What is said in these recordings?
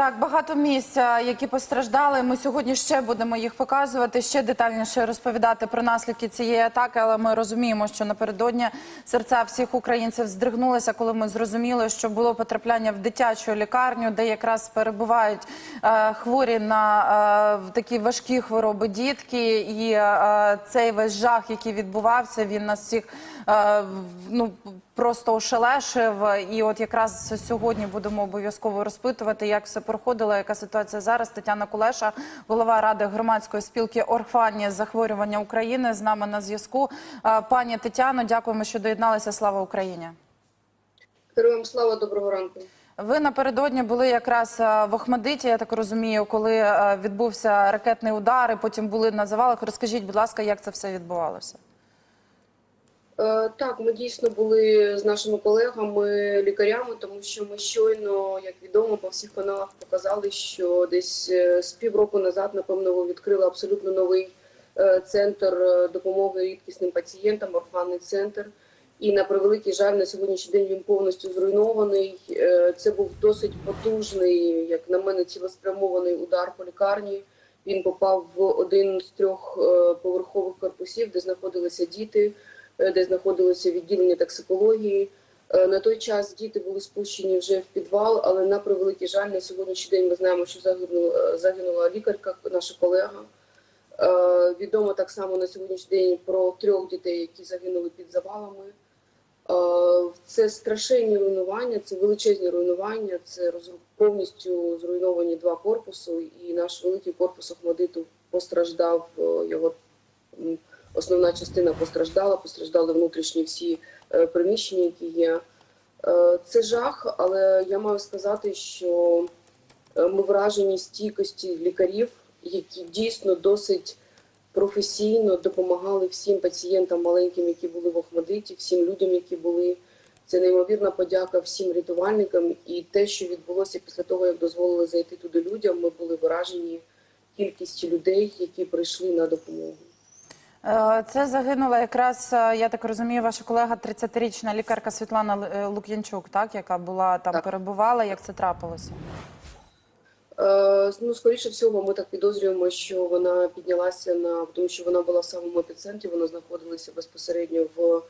Так, багато місць, які постраждали. Ми сьогодні ще будемо їх показувати, ще детальніше розповідати про наслідки цієї атаки. Але ми розуміємо, що напередодні серця всіх українців здригнулися, коли ми зрозуміли, що було потрапляння в дитячу лікарню, де якраз перебувають е, хворі на е, такі важкі хвороби дітки. І е, цей весь жах, який відбувався, він нас всіх ну просто ошелешив. І от якраз сьогодні будемо обов'язково розпитувати, як все проходило, яка ситуація зараз. Тетяна Кулеша, голова ради громадської спілки Орфані захворювання України, з нами на зв'язку. Е, Пані Тетяно, дякуємо, що доєдналися. Слава Україні. Героям слава, доброго ранку. Ви напередодні були якраз е, в Охмадиті, я так розумію, коли е, відбувся ракетний удар, і потім були на завалах. Розкажіть, будь ласка, як це все відбувалося? Е, так, ми дійсно були з нашими колегами, лікарями, тому що ми щойно, як відомо, по всіх каналах показали, що десь е, з півроку назад, напевно, ви відкрили абсолютно новий е, центр допомоги рідкісним пацієнтам, орфанний центр. І на превеликий жаль, на сьогоднішній день він повністю зруйнований. Це був досить потужний, як на мене, цілеспрямований удар по лікарні. Він попав в один з трьох поверхових корпусів, де знаходилися діти, де знаходилося відділення токсикології. Е, На той час діти були спущені вже в підвал, але на превеликий жаль, на сьогоднішній день ми знаємо, що загинула, загинула лікарка, наша колега. Е, Відомо так само на сьогоднішній день про трьох дітей, які загинули під завалами. Е, Це страшенні руйнування, це величезні руйнування. Це повністю зруйновані два корпуси, і наш великий корпус Охмадиту постраждав. е, Його основна частина постраждала, постраждали внутрішні всі е, приміщення, які є. Е, Це жах, але я маю сказати, що е, ми вражені стійкості лікарів, які дійсно досить професійно допомагали всім пацієнтам маленьким, які були в Охмадиті, всім людям, які були. Це неймовірна подяка всім рятувальникам. І те, що відбулося після того, як дозволили зайти туди людям, ми були вражені кількістю людей, які прийшли на допомогу. Е, Це загинула якраз, е, я так розумію, ваша колега 30-річна лікарка Світлана е, Лук'янчук, так, яка була там Так. перебувала. Як це трапилося? Е, Ну, скоріше всього, ми так підозрюємо, що вона піднялася на тому, що вона була в самому епіцентрі. Вона знаходилася безпосередньо в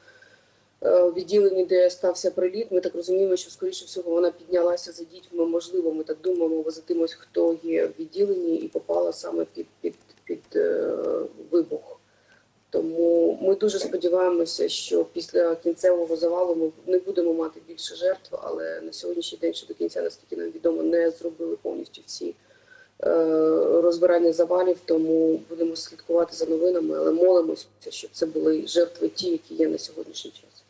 відділенні, де стався приліт. Ми так розуміємо, що скоріше всього вона піднялася за дітьми. Можливо, ми так думаємо, за тимось, хто є в відділенні, і попала саме під, під, під. Тому ми дуже сподіваємося, що після кінцевого завалу ми не будемо мати більше жертв, але на сьогоднішній день ще до кінця, наскільки нам відомо, не зробили повністю всі е, розбирання завалів. Тому будемо слідкувати за новинами, але молимося, щоб це були жертви ті, які є на сьогоднішній час.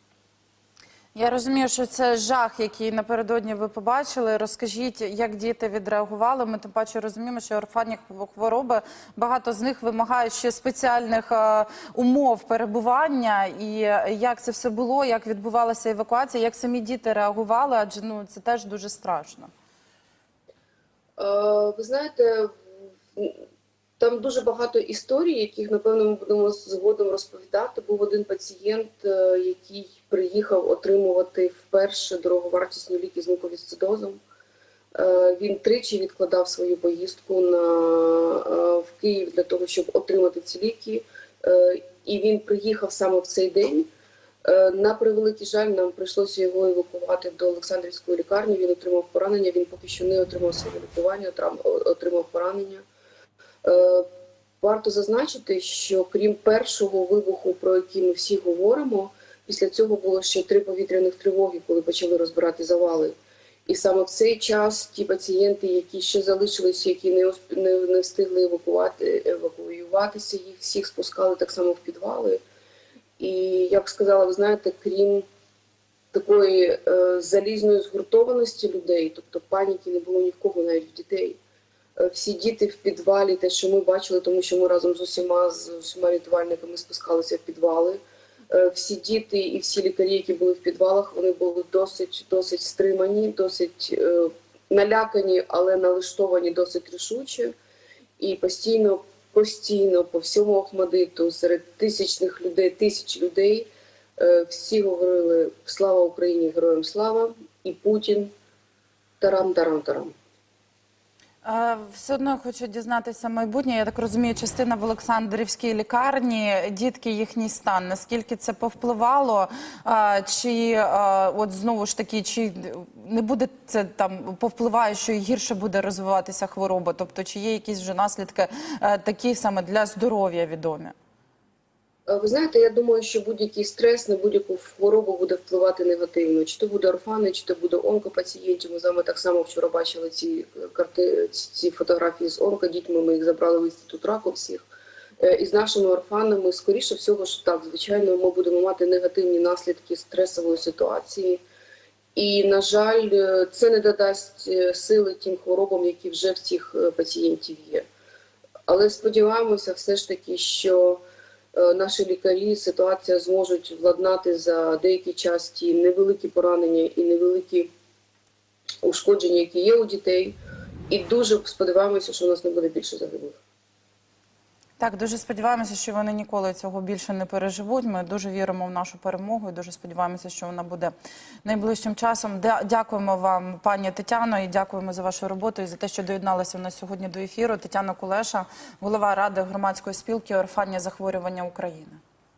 Я розумію, що це жах, який напередодні ви побачили. Розкажіть, як діти відреагували. Ми тим паче розуміємо, що орфанні хвороби багато з них вимагають ще спеціальних е, умов перебування. І як це все було, як відбувалася евакуація, як самі діти реагували, адже ну це теж дуже страшно. Е, Ви знаєте, там дуже багато історій, яких напевно ми будемо згодом розповідати. Був один пацієнт, е, який приїхав отримувати вперше дороговартісні ліки з муковісцидозом. Е, Він тричі відкладав свою поїздку на е, в Київ для того, щоб отримати ці ліки. І він приїхав саме в цей день. На превеликий жаль, нам прийшлося його евакувати до Олександрівської лікарні. Він отримав поранення. Він поки що не отримав своє лікування, отримав поранення. Е, Варто зазначити, що крім першого вибуху, про який ми всі говоримо, після цього було ще три повітряних тривоги, коли почали розбирати завали. І саме в цей час ті пацієнти, які ще залишилися, які не не, не встигли евакувати, евакуюватися, їх всіх спускали так само в підвали. І я б сказала, ви знаєте, крім такої е, залізної згуртованості людей, тобто паніки не було ні в кого, навіть в дітей. Е, Всі діти в підвалі, те, що ми бачили, тому що ми разом з усіма з усіма рятувальниками спускалися в підвали. Е, Всі діти і всі лікарі, які були в підвалах, вони були досить досить стримані, досить е, налякані, але налаштовані досить рішуче. І постійно, постійно по всьому Охмадиту, серед тисячних людей, тисяч людей, всі говорили Слава Україні, героям слава і Путін. Тарам, тарам, тарам. Е, Все одно хочу дізнатися майбутнє. Я так розумію, частина в Олександрівській лікарні, дітки, їхній стан. Наскільки це повпливало? Чи от знову ж таки, чи не буде це там повпливає, що гірше буде розвиватися хвороба? Тобто, чи є якісь вже наслідки е, такі саме для здоров'я відомі? Ви знаєте, я думаю, що будь-який стрес на будь-яку хворобу буде впливати негативно. Чи то буде орфани, чи то буде онкопацієнтів. Ми з вами так само вчора бачили ці е, карти, ці- фотографії з онкодітьми. Ми їх забрали в інститут раку всіх. Е, І з нашими орфанами, скоріше всього, що так, звичайно, ми будемо мати негативні наслідки стресової ситуації. І, на жаль, е, це не додасть сили тим хворобам, які вже в цих пацієнтів є. Але сподіваємося, все ж таки, що наші лікарі ситуація зможуть владнати за деякий час ті невеликі поранення і невеликі ушкодження, які є у дітей. І дуже сподіваємося, що у нас не буде більше загиблих. Так, дуже сподіваємося, що вони ніколи цього більше не переживуть. Ми дуже віримо в нашу перемогу і дуже сподіваємося, що вона буде найближчим часом. Дя- Дякуємо вам, пані Тетяно, і дякуємо за вашу роботу і за те, що доєдналися в нас сьогодні до ефіру. Тетяна Кулеша, голова ради громадської спілки Орфання захворювання України.